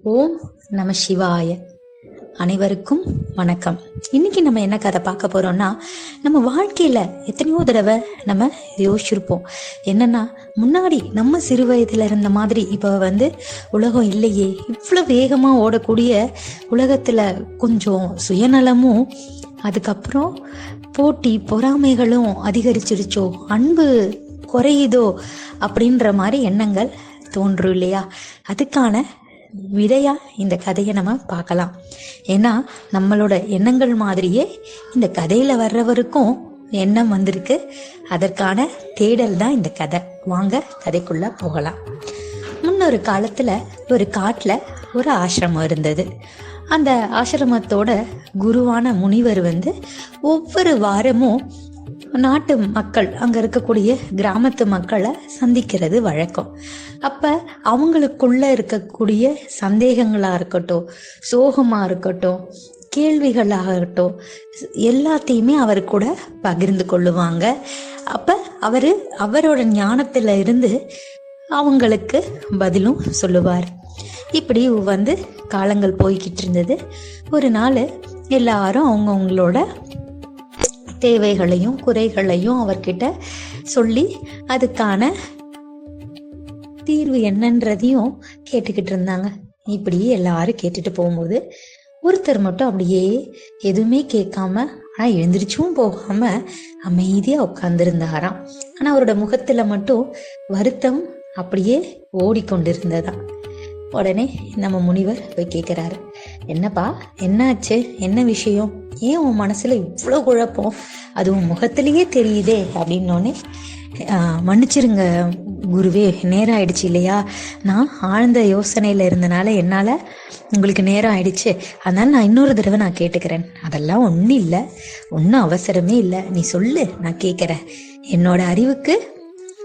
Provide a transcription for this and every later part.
ஓம் நம சிவாய. அனைவருக்கும் வணக்கம். இன்னைக்கு நம்ம என்ன கதை பார்க்க போறோம்னா நம்ம வாழ்க்கையில எத்தனையோ தடவை நம்ம யோசிச்சிருப்போம். என்னன்னா முன்னாடி நம்ம சிறு வயதுல இருந்த மாதிரி இப்போ வந்து உலகம் இல்லையே. இவ்வளோ வேகமா ஓடக்கூடிய உலகத்துல கொஞ்சம் சுயநலமும் அதுக்கப்புறம் போட்டி பொறாமைகளும் அதிகரிச்சிருச்சோ அன்பு குறையுதோ அப்படின்ற மாதிரி எண்ணங்கள் தோன்றும் இல்லையா? அதுக்கான விதையாக இந்த கதையை நம்ம பார்க்கலாம். ஏன்னா நம்மளோட எண்ணங்கள் மாதிரியே இந்த கதையில் வர்றவருக்கும் எண்ணம் வந்திருக்கு. அதற்கான தேடல் தான் இந்த கதை. வாங்க கதைக்குள்ளே போகலாம். முன்னொரு காலத்தில் ஒரு காட்டில் ஒரு ஆசிரமம் இருந்தது. அந்த ஆசிரமத்தோட குருவான முனிவர் வந்து ஒவ்வொரு வாரமும் நாட்டு மக்கள் அங்க இருக்கக்கூடிய கிராமத்து மக்களை சந்திக்கிறது வழக்கம். அப்ப அவங்களுக்குள்ள இருக்கக்கூடிய சந்தேகங்களா இருக்கட்டும் சோகமா இருக்கட்டும் கேள்விகளாகட்டும் எல்லாத்தையுமே அவர் கூட பகிர்ந்து கொள்ளுவாங்க. அப்ப அவரு அவரோட ஞானத்துல இருந்து அவங்களுக்கு பதிலும் சொல்லுவார். இப்படி வந்து காலங்கள் போய்கிட்டு இருந்தது. ஒரு நாள் எல்லாரும் அவங்கவுங்களோட தேவைகளையும் குறைகளையும் அவர்கிட்ட சொல்லி அதுக்கான தீர்வு என்னன்றதையும் கேட்டுக்கிட்டு இருந்தாங்க. இப்படி எல்லாரும் கேட்டுட்டு போகும்போது ஒருத்தர் மட்டும் அப்படியே எதுவுமே கேட்காம ஆனா எழுந்திரிச்சும் போகாம அமைதியா உட்கார்ந்துருந்தாராம். ஆனா அவரோட முகத்துல மட்டும் வருத்தம் அப்படியே ஓடிக்கொண்டிருந்ததா உடனே நம்ம முனிவர் போய் கேட்குறாரு என்னப்பா? என்னாச்சு? என்ன விஷயம்? ஏன் உன் மனசுல இவ்வளோ குழப்பம்? அது உன் முகத்திலேயே தெரியுதே அப்படின்னோடனே மன்னிச்சிருங்க குருவே நேரம் ஆயிடுச்சு இல்லையா? நான் ஆழ்ந்த யோசனையில் இருந்தனால என்னால் உங்களுக்கு நேரம் ஆயிடுச்சு அதனால நான் இன்னொரு தடவை நான் கேட்டுக்கிறேன். அதெல்லாம் ஒன்றும் இல்லை. ஒன்றும் அவசரமே இல்லை. நீ சொல்லு நான் கேட்குறேன் என்னோட அறிவுக்கு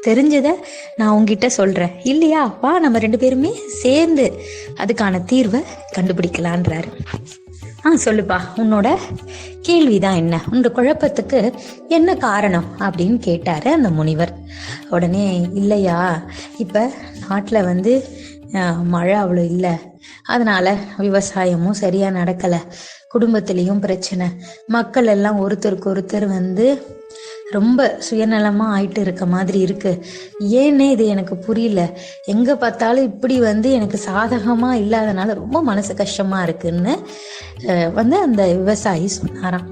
தெரிஞ்சதை நான் உங்ககிட்ட சொல்கிறேன் இல்லையா? வா நம்ம ரெண்டு பேருமே சேர்ந்து அதுக்கான தீர்வை கண்டுபிடிக்கலான்றாரு. ஆ சொல்லுப்பா. உன்னோட கேள்விதான் என்ன? உன்னோட குழப்பத்துக்கு என்ன காரணம்? அப்படின்னு கேட்டாரு அந்த முனிவர். உடனே இல்லையா? இப்போ நாட்டில் வந்து மழை அவ்வளோ இல்லை. அதனால விவசாயமும் சரியாக நடக்கலை. குடும்பத்திலையும் பிரச்சனை. மக்கள் எல்லாம் ஒருத்தருக்கு ஒருத்தர் வந்து ரொம்ப சுயநலமாக ஆயிட்டு இருக்க மாதிரி இருக்கு. ஏன்னே இது எனக்கு புரியல. எங்கே பார்த்தாலும் இப்படி வந்து எனக்கு சாதகமாக இல்லாதனால ரொம்ப மனசு கஷ்டமாக இருக்குன்னு வந்து அந்த விவசாயி சொன்னாராம்.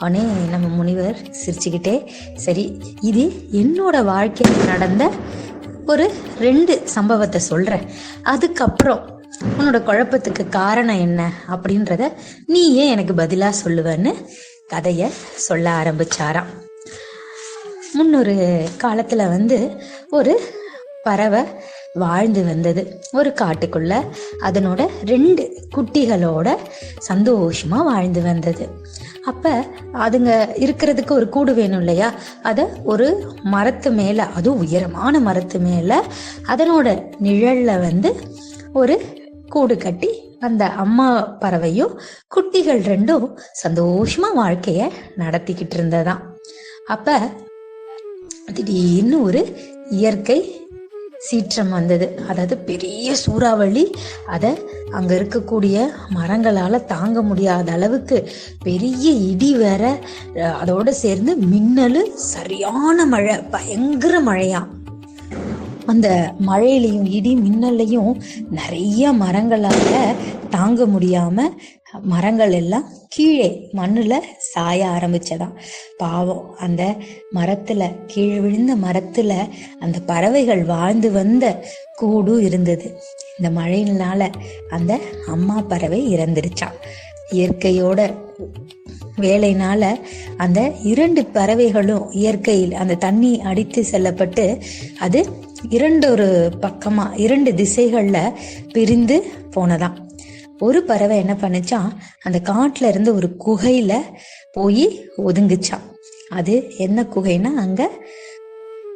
அவனே நம்ம முனிவர் சிரிச்சுக்கிட்டே சரி இது என்னோட வாழ்க்கையில் நடந்த ஒரு ரெண்டு சம்பவத்தை சொல்கிறேன் அதுக்கப்புறம் உன்னோட குழப்பத்துக்கு காரணம் என்ன? அப்படின்றத நீ ஏன் எனக்கு பதிலாக சொல்லுவேன்னு கதையை சொல்ல ஆரம்பிச்சாராம். முன்னொரு காலத்தில் வந்து ஒரு பறவை வாழ்ந்து வந்தது. ஒரு காட்டுக்குள்ள அதனோட ரெண்டு குட்டிகளோட சந்தோஷமா வாழ்ந்து வந்தது. அப்ப அதுங்க இருக்கிறதுக்கு ஒரு கூடு வேணும் இல்லையா? அதை ஒரு மரத்து மேல அதுவும் உயரமான மரத்து மேல அதனோட நிழல்ல வந்து ஒரு கூடு கட்டி அந்த அம்மா பறவையும் குட்டிகள் ரெண்டும் சந்தோஷமா வாழ்க்கைய நடத்திக்கிட்டு இருந்ததாம். அப்ப திடீர்னு ஒரு இயற்கை சீற்றம் வந்தது. அதாவது பெரிய சூறாவளி அதை அங்க இருக்கக்கூடிய மரங்களால தாங்க முடியாத அளவுக்கு பெரிய இடி வேற அதோட சேர்ந்து மின்னலு சரியான மழை பயங்கர மழையா. அந்த மழையிலையும் இடி மின்னல்லையும் நிறைய மரங்களால தாங்க முடியாம மரங்கள் எல்லாம் கீழே மண்ணுல சாய ஆரம்பிச்சதாம். பாவம் அந்த மரத்துல கீழே விழுந்த மரத்துல அந்த பறவைகள் வாழ்ந்து வந்த கூடும் இருந்தது. இந்த மழையினால அந்த அம்மா பறவை இறந்துருச்சான் இயற்கையோட வேலைனால அந்த இரண்டு பறவைகளும் இயற்கையில் அந்த தண்ணி அடித்து செல்லப்பட்டு அது இரண்டு ஒரு பக்கமா இரண்டு திசைகள்ல பிரிந்து போனதாம். ஒரு பறவை என்ன பண்ணுச்சான் அந்த காட்டுல இருந்து ஒரு குகையில போய் ஒதுங்குச்சான் அது என்ன குகைன்னா அங்க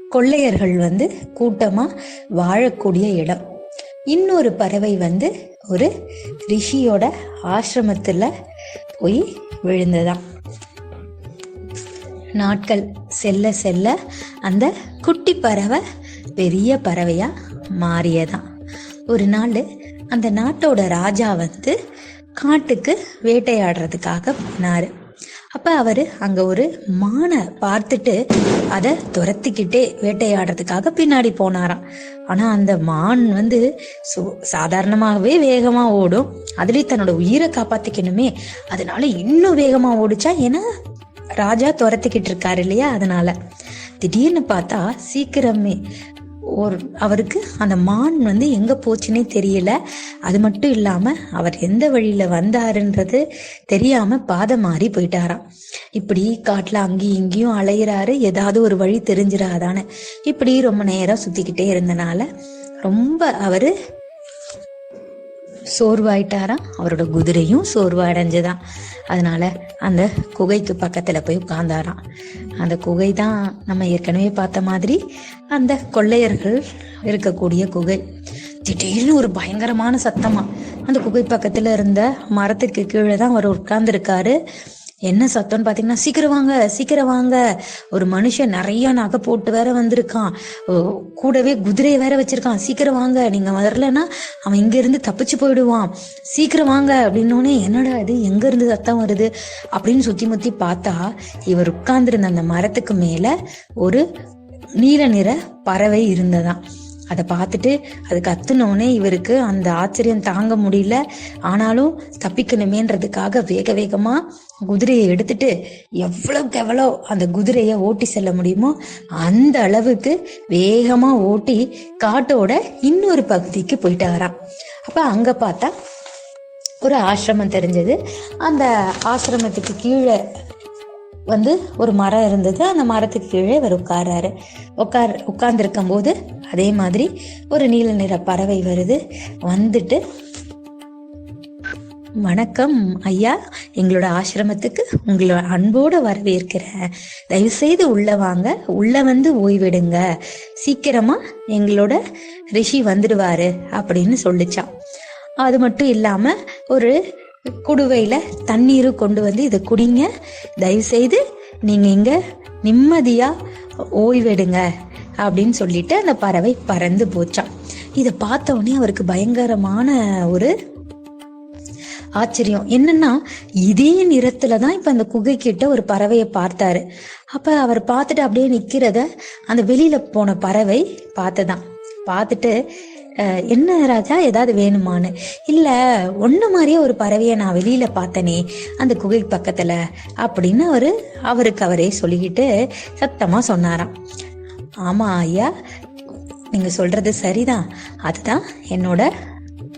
கொள்ளையர்கள் வந்து கூட்டமா வாழக்கூடிய இடம். இன்னொரு பறவை வந்து ஒரு ரிஷியோட ஆசிரமத்துல போய் விழுந்ததான் நாட்கள் செல்ல செல்ல அந்த குட்டி பறவை பெரிய பறவையா மாறியதான் ஒரு நாள் அந்த நாட்டோட ராஜா வந்து காட்டுக்கு வேட்டையாடுறதுக்காக போனாரு. அப்ப அவரு அங்க ஒரு மானை பார்த்துட்டு அதை துரத்திக்கிட்டே வேட்டையாடுறதுக்காக பின்னாடி போனாராம். ஆனா அந்த மான் வந்து சு- சாதாரணமாகவே வேகமா ஓடும். அதுலயும் தன்னோட உயிரை காப்பாத்திக்கணுமே. அதனால இன்னும் வேகமா ஓடிச்சா? ஏன்னா ராஜா துரத்திக்கிட்டு இருக்காரு இல்லையா? அதனால. திடீர்னு பார்த்தா சீக்கிரமே ஒரு அவருக்கு அந்த மான் வந்து எங்க போச்சுன்னே தெரியல. அது மட்டும் இல்லாம அவர் எந்த வழியில வந்தாருன்றது தெரியாம பாதை மாறி போயிட்டாராம். இப்படி காட்டுல அங்கேயும் இங்கேயும் அலையிறாரு ஏதாவது ஒரு வழி தெரிஞ்சிடாதானே இப்படி ரொம்ப நேரம் சுத்திக்கிட்டே இருந்தனால ரொம்ப அவரு சோர்வாயிட்டாராம் அவரோட குதிரையும் சோர்வடைஞ்சுதான் அதனால அந்த குகைக்கு பக்கத்துல போய் உட்கார்ந்தாராம். அந்த குகை தான் நம்ம ஏற்கனவே பார்த்த மாதிரி அந்த கொள்ளையர்கள் இருக்கக்கூடிய குகை. திடீர்னு ஒரு பயங்கரமான சத்தமா. அந்த குகை பக்கத்துல இருந்த மரத்துக்கு கீழே தான் அவர் உட்கார்ந்துருக்காரு. என்ன சத்தம்னு பாத்தீங்கன்னா சீக்கிரம் வாங்க சீக்கிரம் வாங்க. ஒரு மனுஷன் நிறைய நகை போட்டு வேற வந்திருக்கான். கூடவே குதிரையை வேற வச்சிருக்கான். சீக்கிரம் வாங்க. நீங்க வரலன்னா அவன் இங்க இருந்து தப்பிச்சு போயிடுவான். சீக்கிரம் வாங்க அப்படின்னோடனே என்னடா இது? எங்க இருந்து சத்தம் வருது? அப்படின்னு சுத்தி முத்தி பார்த்தா இவர் உட்கார்ந்துருந்த அந்த மரத்துக்கு மேல ஒரு நீல நிற பறவை இருந்ததான் அதை பார்த்துட்டு அது கத்துனோடனே இவருக்கு அந்த ஆச்சரியம் தாங்க முடியல. ஆனாலும் தப்பிக்கணுமேன்றதுக்காக வேக வேகமா குதிரையை எடுத்துட்டு எவ்வளவுக்கு எவ்வளோ அந்த குதிரையை ஓட்டி செல்ல முடியுமோ அந்த அளவுக்கு வேகமா ஓட்டி காட்டோட இன்னொரு பகுதிக்கு போயிட்டாராம். அப்ப அங்க பார்த்தா ஒரு ஆசிரமம் தெரிஞ்சது. அந்த ஆசிரமத்துக்கு கீழே வந்து ஒரு மரம் இருந்தது. அந்த மரத்துக்கு கீழே இவர் உட்காராரு உட்கார் உட்கார்ந்துருக்கும் போது அதே மாதிரி ஒரு நீல நிற பறவை வருது. வந்துட்டு வணக்கம் ஐயா எங்களோட ஆசிரமத்துக்கு உங்களை அன்போடு வரவேற்கிறேன். தயவு செய்து உள்ள வாங்க உள்ள வந்து ஓய்விடுங்க. சீக்கிரமா எங்களோட ரிஷி வந்துடுவாரு அப்படின்னு சொல்லிச்சான். அது மட்டும் இல்லாம ஒரு குடுவையில தண்ணீரும் கொண்டு வந்து இதை குடிங்க. தயவு செய்து நீங்க இங்க நிம்மதியா ஓய்வெடுங்க அப்படின்னு சொல்லிட்டு அந்த பறவை பறந்து போச்சான் இதை பார்த்த உடனே அவருக்கு பயங்கரமான ஒரு ஆச்சரியம். என்னன்னா இதே நிறத்துல தான் இப்ப அந்த குகை கிட்ட ஒரு பறவையை பார்த்தாரு. அப்ப அவர் பார்த்துட்டு அப்படியே நிக்கிறத அந்த வெளியில போன பறவை பார்த்ததான். பார்த்துட்டு என்ன ராஜா ஏதாவது வேணுமான்னு? இல்லை ஒன்று மாதிரியே ஒரு பறவையை நான் வெளியில் பார்த்தனே அந்த குகை பக்கத்தில் அப்படின்னு அவர் அவருக்கு அவரே சொல்லிக்கிட்டு சத்தமாக சொன்னாராம். ஆமாம் ஐயா நீங்கள் சொல்கிறது சரிதான். அதுதான் என்னோட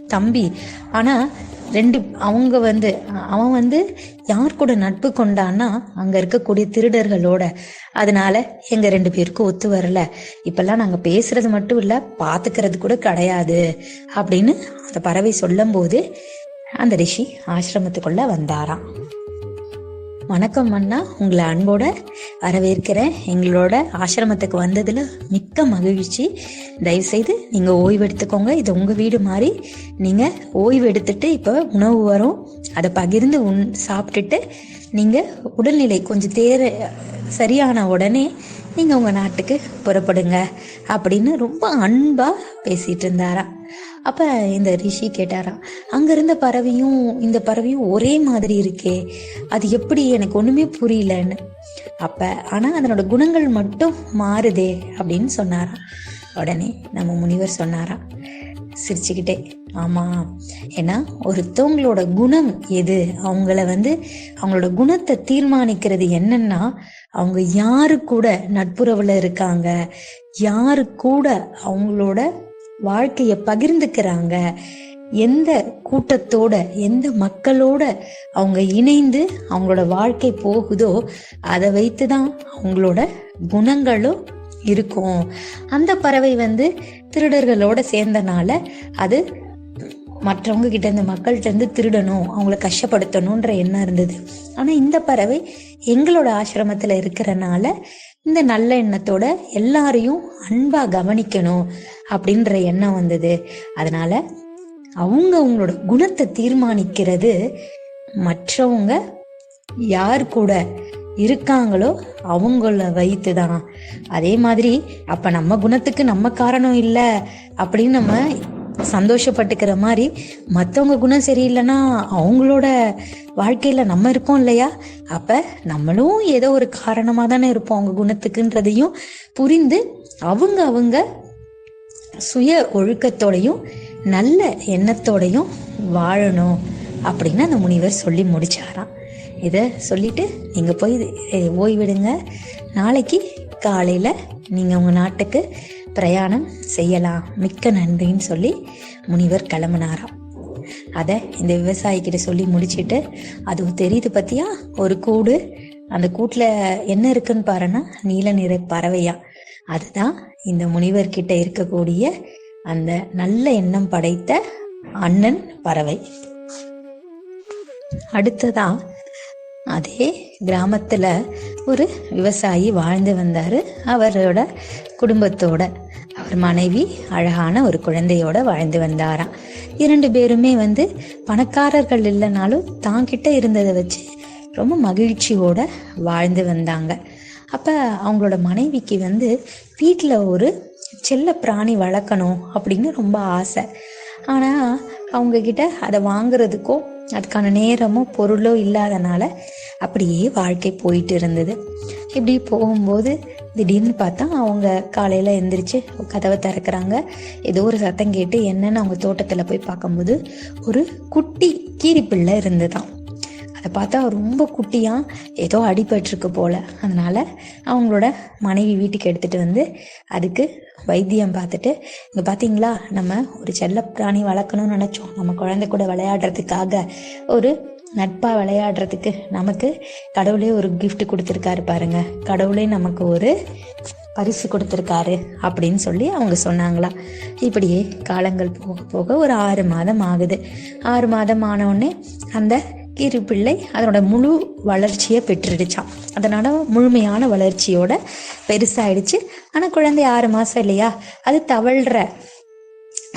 தம்பி. ஆனால் ரெண்டு அவங்க வந்து அவன் வந்து யார் கூட நட்பு கொண்டான்னா அங்க இருக்கக்கூடிய திருடர்களோட. அதனால எங்க ரெண்டு பேருக்கும் ஒத்து வரல. இப்பெல்லாம் நாங்க பேசுறது மட்டும் இல்ல பாத்துக்கிறது கூட கிடையாது. அப்படின்னு அந்த பறவை சொல்லும் போது அந்த ரிஷி ஆசிரமத்துக்குள்ள வந்தாராம். வணக்கம் அண்ணா. உங்களை அன்போட வரவேற்கிறேன். எங்களோட ஆசிரமத்துக்கு வந்ததுல மிக்க மகிழ்ச்சி. தயவு செய்து நீங்க ஓய்வு எடுத்துக்கோங்க. இது உங்க வீடு மாதிரி நீங்க ஓய்வு எடுத்துட்டு இப்போ உணவு வரும். அதை பகிர்ந்து உண் சாப்பிட்டுட்டு நீங்க உடல்நிலை கொஞ்சம் தேர சரியான உடனே நீங்கள் உங்கள் நாட்டுக்கு புறப்படுங்க அப்படின்னு ரொம்ப அன்பாக பேசிகிட்டு இருந்தாராம். அப்போ இந்த ரிஷி கேட்டாராம் அங்கே இருந்த பறவையும் இந்த பறவையும் ஒரே மாதிரி இருக்கே அது எப்படி எனக்கு ஒன்றுமே புரியலன்னு? அப்போ ஆனால் அதனோட குணங்கள் மட்டும் மாறுதே அப்படின்னு சொன்னாராம். உடனே நம்ம முனிவர் சொன்னாராம் சிரிச்சுக்கிட்டே ஆமா ஏன்னா ஒருத்தவங்களோட குணம் எது? அவங்கள வந்து அவங்களோட குணத்தை தீர்மானிக்கிறது என்னன்னா அவங்க யாரு கூட நட்புறவுல இருக்காங்க? யாரு கூட அவங்களோட வாழ்க்கைய பகிர்ந்துக்கிறாங்க? எந்த கூட்டத்தோட எந்த மக்களோட அவங்க இணைந்து அவங்களோட வாழ்க்கை போகுதோ அதை வைத்து தான் அவங்களோட குணங்களும் இருக்கும். அந்த பறவை வந்து திருடர்களோட சேர்ந்தனால அது மற்றவங்க கிட்ட இருந்து மக்கள்கிட்ட இருந்து திருடணும் அவங்கள கஷ்டப்படுத்தணுன்ற எண்ணம் இருந்தது. ஆனா இந்த பறவை எங்களோட ஆசிரமத்துல இருக்கிறனால இந்த நல்ல எண்ணத்தோட எல்லாரையும் அன்பா கவனிக்கணும் அப்படின்ற எண்ணம் வந்தது. அதனால அவங்க அவங்களோட குணத்தை தீர்மானிக்கிறது மற்றவங்க யார் கூட இருக்காங்களோ அவங்கள வைத்து தான் அதே மாதிரி அப்ப நம்ம குணத்துக்கு நம்ம காரணம் இல்லை அப்படின்னு நம்ம சந்தோஷப்பட்டுக்கிற மாதிரி மற்றவங்க குணம் சரியில்லைன்னா அவங்களோட வாழ்க்கையில் நம்ம இருக்கோம் இல்லையா? அப்போ நம்மளும் ஏதோ ஒரு காரணமாக தானே இருப்போம் அவங்க குணத்துக்குன்றதையும் புரிந்து அவங்க அவங்க சுய ஒழுக்கத்தோடையும் நல்ல எண்ணத்தோடையும் வாழணும் அப்படின்னு அந்த முனிவர் சொல்லி முடிச்சாராம். இதை சொல்லிட்டு நீங்கள் போய் ஓய்விடுங்க. நாளைக்கு காலையில் நீங்கள் உங்கள் நாட்டுக்கு பிரயாணம் செய்யலாம். மிக்க நன்றின்னு சொல்லி முனிவர் கிளம்புனாராம். அதை இந்த விவசாயிக்கிட்ட சொல்லி முடிச்சுட்டு அது தெரியுது பத்தியா? ஒரு கூடு. அந்த கூட்டில் என்ன இருக்குன்னு பாருன்னா நீல நிற பறவையா? அதுதான் இந்த முனிவர்கிட்ட இருக்கக்கூடிய அந்த நல்ல எண்ணம் படைத்த அண்ணன் பறவை. அடுத்ததான் அதே கிராமத்தில் ஒரு விவசாயி வாழ்ந்து வந்தார். அவரோட குடும்பத்தோட. அவர் மனைவி அழகான ஒரு குழந்தையோட வாழ்ந்து வந்தாராம். இரண்டு பேருமே வந்து பணக்காரர்கள் இல்லைனாலும் தாங்கிட்ட இருந்ததை வச்சு ரொம்ப மகிழ்ச்சியோட வாழ்ந்து வந்தாங்க. அப்போ அவங்களோட மனைவிக்கு வந்து வீட்டில் ஒரு செல்ல பிராணி வளர்க்கணும் அப்படின்னு ரொம்ப ஆசை. ஆனால் அவங்கக்கிட்ட அதை வாங்குறதுக்கோ அதுக்கான நேரமோ பொருளோ இல்லாதனால அப்படியே வாழ்க்கை போயிட்டு இருந்தது. இப்படி போகும்போது திடீர்னு பார்த்தா அவங்க காலையில் எந்திரிச்சு கதவை திறக்கிறாங்க. ஏதோ ஒரு சத்தம் கேட்டு என்னன்னு அவங்க தோட்டத்தில் போய் பார்க்கும்போது ஒரு குட்டி கீரிப்பிள்ளை இருந்துதான். அதை பார்த்தா ரொம்ப குட்டியாக ஏதோ அடிபட்டிருக்கு போல. அதனால அவங்களோட மனைவி வீட்டுக்கு எடுத்துட்டு வந்து அதுக்கு வைத்தியம் பார்த்துட்டு இங்கே பார்த்தீங்களா நம்ம ஒரு செல்லப்பிராணி வளர்க்கணும்னு நினச்சோம். நம்ம குழந்தை கூட விளையாடுறதுக்காக ஒரு நட்பாக விளையாடுறதுக்கு நமக்கு கடவுளே ஒரு கிஃப்ட் கொடுத்துருக்காரு பாருங்க. கடவுளே நமக்கு ஒரு பரிசு கொடுத்துருக்காரு அப்படின்னு சொல்லி அவங்க சொன்னாங்களா. இப்படியே காலங்கள் போக போக ஒரு ஆறு மாதம் ஆகுது. ஆறு மாதம் ஆனவுடனே அந்த கீரி பிள்ளை அதனோட முழு வளர்ச்சியை பெற்றுடுச்சான் அதனால முழுமையான வளர்ச்சியோட பெருசாயிடுச்சு. ஆனால் குழந்தை ஆறு மாதம் இல்லையா? அது தவழ்கிற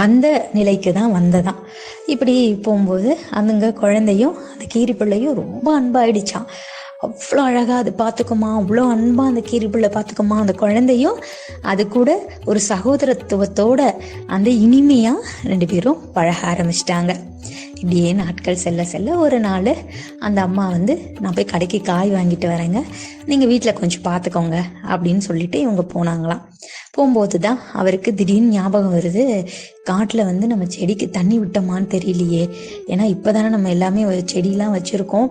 அந்த நிலைக்கு தான் வந்ததாம். இப்படி போகும்போது அதுங்க குழந்தையும் அந்த கீரி பிள்ளையும் ரொம்ப அன்பாயிடுச்சான் அவ்வளோ அழகாக அது பார்த்துக்குமா? அவ்வளோ அன்பாக அந்த கீரி பிள்ளை பார்த்துக்குமா? அந்த குழந்தையும் அது கூட ஒரு சகோதரத்துவத்தோட அந்த இனிமையாக ரெண்டு பேரும் பழக ஆரம்பிச்சிட்டாங்க. இப்படியே நாட்கள் செல்ல செல்ல ஒரு நாள் அந்த அம்மா வந்து நான் போய் கடைக்கு காய் வாங்கிட்டு வரேங்க. நீங்கள் வீட்டில் கொஞ்சம் பார்த்துக்கோங்க அப்படின்னு சொல்லிட்டு இவங்க போனாங்களாம். போகும்போது தான் அவருக்கு திடீர்னு ஞாபகம் வருது காட்டில் வந்து நம்ம செடிக்கு தண்ணி விட்டோமான்னு தெரியலையே. ஏன்னா இப்போ தானே நம்ம எல்லாமே ஒரு செடியெலாம் வச்சுருக்கோம்.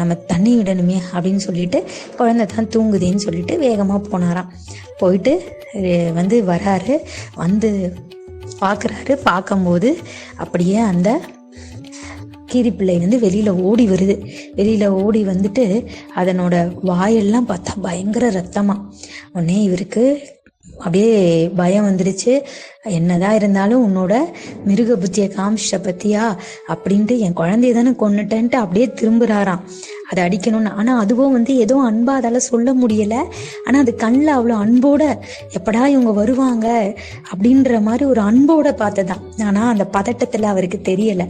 நம்ம தண்ணி விடணுமே. அப்படின்னு சொல்லிட்டு குழந்தை தான் தூங்குதேன்னு சொல்லிட்டு வேகமாக போனாராம். போயிட்டு வந்து வராரு. வந்து பார்க்குறாரு பார்க்கும்போது அப்படியே அந்த கீரிப்பிள்ளை வந்து வெளியில ஓடி வருது. வெளியில ஓடி வந்துட்டு அதனோட வாயெல்லாம் பார்த்தா பயங்கர ரத்தமா. உடனே இவருக்கு அப்படியே பயம் வந்துடுச்சு என்னதான் இருந்தாலும் உன்னோட மிருக புத்தியை காமிச்சிட்ட பத்தியா? அப்படின்ட்டு என் குழந்தைய தானே கொன்னுட்டேன்ட்டு அப்படியே திரும்புறாராம். அதை அடிக்கணும்னு. ஆனா அதுவும் வந்து ஏதோ அன்பா அதால சொல்ல முடியல. ஆனா அது கண்ணில் அவ்வளோ அன்போட எப்படா இவங்க வருவாங்க அப்படின்ற மாதிரி ஒரு அன்போட பார்த்ததான். ஆனா அந்த பதட்டத்துல அவருக்கு தெரியல.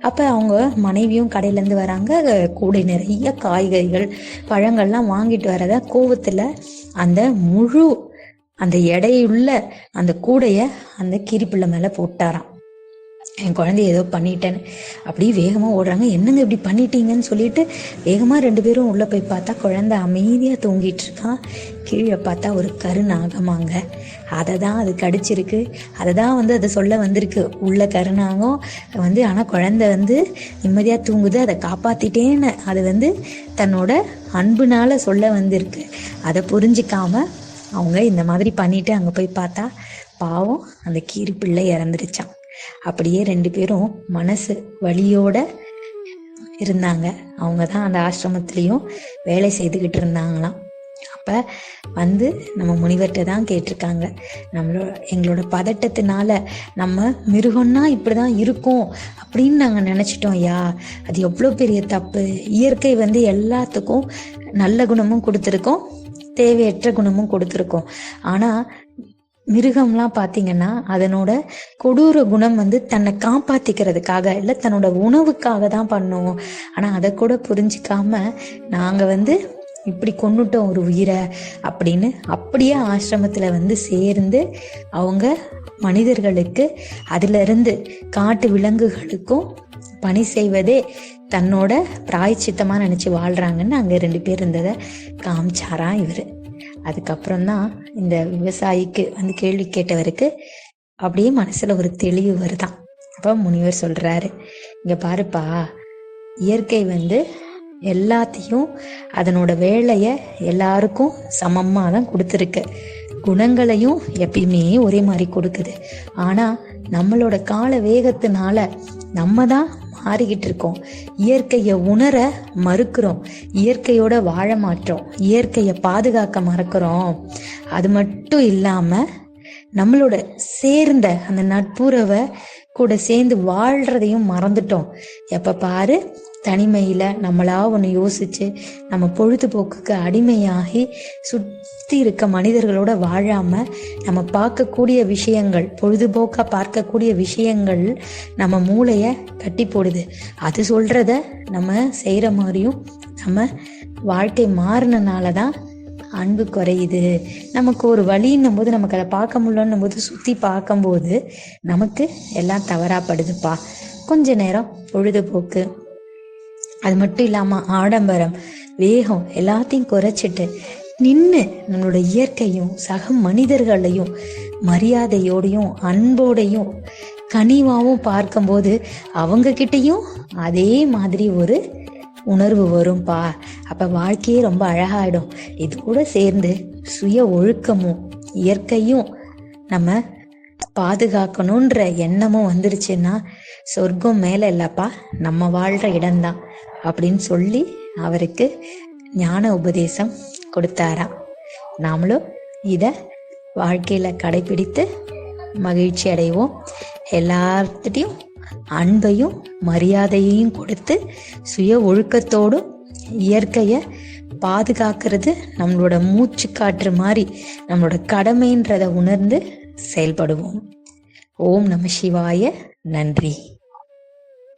அப்போ அவங்க மனைவியும் கடையிலேருந்து வராங்க. கூடை நிறைய காய்கறிகள் பழங்கள்லாம் வாங்கிட்டு வரத கோவத்தில் அந்த முழு அந்த எடையுள்ள அந்த கூடைய அந்த கிரிப்பிள்ளை மேலே போட்டாராம். என் குழந்தைய ஏதோ பண்ணிட்டேன்னு அப்படியே வேகமாக ஓடுறாங்க. என்னங்க இப்படி பண்ணிட்டீங்கன்னு சொல்லிட்டு வேகமாக ரெண்டு பேரும் உள்ளே போய் பார்த்தா குழந்தை அமைதியாக தூங்கிட்டு இருக்கான் கீழே பார்த்தா ஒரு கருணாகமாங்க அதை தான் அது கடிச்சிருக்கு. அதை தான் வந்து அதை சொல்ல வந்திருக்கு. உள்ள கருநாகம் வந்து ஆனால் குழந்தை வந்து நிம்மதியாக தூங்குது. அதை காப்பாத்திட்டேன்னு அது வந்து தன்னோட அன்புனால சொல்ல வந்திருக்கு. அதை புரிஞ்சிக்காம அவங்க இந்த மாதிரி பண்ணிட்டு அங்கே போய் பார்த்தா பாவம் அந்த கீரி பிள்ளை இறந்துருச்சான் அப்படியே ரெண்டு பேரும் மனசு வழியோட இருந்தாங்க. அவங்க தான் அந்த ஆசிரமத்திலையும் வேலை செய்துக்கிட்டு இருந்தாங்களாம். அப்போ வந்து நம்ம முனிவர்கிட்ட தான் கேட்டிருக்காங்க. நம்மளோட எங்களோட பதட்டத்தினால நம்ம மிருகம்னா இப்படி தான் இருக்கும் அப்படின்னு நாங்கள் நினச்சிட்டோம். யா அது எவ்வளோ பெரிய தப்பு. இயற்கை வந்து எல்லாத்துக்கும் நல்ல குணமும் கொடுத்துருக்கோம் தேவையற்ற குணமும் கொடுத்துருக்கோம். ஆனால் மிருகம்லாம் பார்த்தீங்கன்னா அதனோட கொடூர குணம் வந்து தன்னை காப்பாத்திக்கிறதுக்காக இல்லை தன்னோட உணவுக்காக தான் பண்ணும். ஆனால் அதை கூட புரிஞ்சிக்காம நாங்கள் வந்து இப்படி கொண்டுட்டோம் ஒரு உயிரை அப்படின்னு அப்படியே ஆசிரமத்தில் வந்து சேர்ந்து அவங்க மனிதர்களுக்கு அதிலிருந்து காட்டு விலங்குகளுக்கும் பணி செய்வதே தன்னோட பிராயச்சித்தமாக நினச்சி வாழ்கிறாங்கன்னு அங்கே ரெண்டு பேர் இருந்ததை காமிச்சாராம் இவர். அதுக்கப்புறம் தான் இந்த விவசாயிக்கு வந்து கேள்வி கேட்டவருக்கு அப்படியே மனசில் ஒரு தெளிவு வருதான் அப்போ முனிவர் சொல்கிறாரு இங்கே பாருப்பா இயற்கை வந்து எல்லாத்தையும் அதனோட வேலையை எல்லாருக்கும் சமமாக தான் கொடுத்துருக்கு. குணங்களையும் எப்பயுமே ஒரே மாதிரி கொடுக்குது. ஆனால் நம்மளோட கால வேகத்தினால நம்ம தான் மாறிக்கிட்டு இருக்கோம். இயற்கையை உணர மறுக்கிறோம். இயற்கையோட வாழ மாட்டோம். இயற்கையை பாதுகாக்க மறக்கிறோம். அது மட்டும் இல்லாமல் நம்மளோட சேர்ந்த அந்த நட்புறவை கூட சேர்ந்து வாழ்றதையும் மறந்துட்டோம். எப்போ பாரு தனிமையில் நம்மளா ஒன்று யோசிச்சு நம்ம பொழுதுபோக்குக்கு அடிமையாகி சுற்றி இருக்க மனிதர்களோட வாழாம நம்ம பார்க்கக்கூடிய விஷயங்கள் பொழுதுபோக்காக பார்க்கக்கூடிய விஷயங்கள் நம்ம மூளையை கட்டி போடுது. அது சொல்கிறத நம்ம செய்கிற மாதிரியும் நம்ம வாழ்க்கை மாறினனால தான் அன்பு குறையுது. நமக்கு ஒரு வழின்னும் போது நமக்கு அதை பார்க்க முடியலன்னும் போது சுற்றி பார்க்கும்போது நமக்கு எல்லாம் தவறாப்படுதுப்பா கொஞ்ச நேரம் பொழுதுபோக்கு அது மட்டும் இல்லாமல் ஆடம்பரம் வேகம் எல்லாத்தையும் குறைச்சிட்டு நின்று நம்மளோட இயற்கையும் சக மனிதர்களையும் மரியாதையோடையும் அன்போடையும் கனிவாகவும் பார்க்கும்போது அவங்க கிட்டேயும் அதே மாதிரி ஒரு உணர்வு வரும்பா. அப்போ வாழ்க்கையே ரொம்ப அழகாயிடும். கூட சேர்ந்து சுய ஒழுக்கமும் இயற்கையும் நம்ம பாதுகாக்கணுன்ற எண்ணமும் வந்துருச்சுன்னா சொர்க்கம் மேலே இல்லைப்பா நம்ம வாழ்கிற இடம்தான் அப்படின்னு சொல்லி அவருக்கு ஞான உபதேசம் கொடுத்தாராம். நாமளும் இதை வாழ்க்கையில் கடைபிடித்து மகிழ்ச்சி அடைவோம். எல்லார்த்திட்டையும் அன்பையும் மரியாதையையும் கொடுத்து சுய ஒழுக்கத்தோடும் இயற்கையை பாதுகாக்கிறது நம்மளோட மூச்சு காற்று மாதிரி நம்மளோட கடமைன்றதை உணர்ந்து செயல்படுவோம். ஓம் நம சிவாய. நன்றி.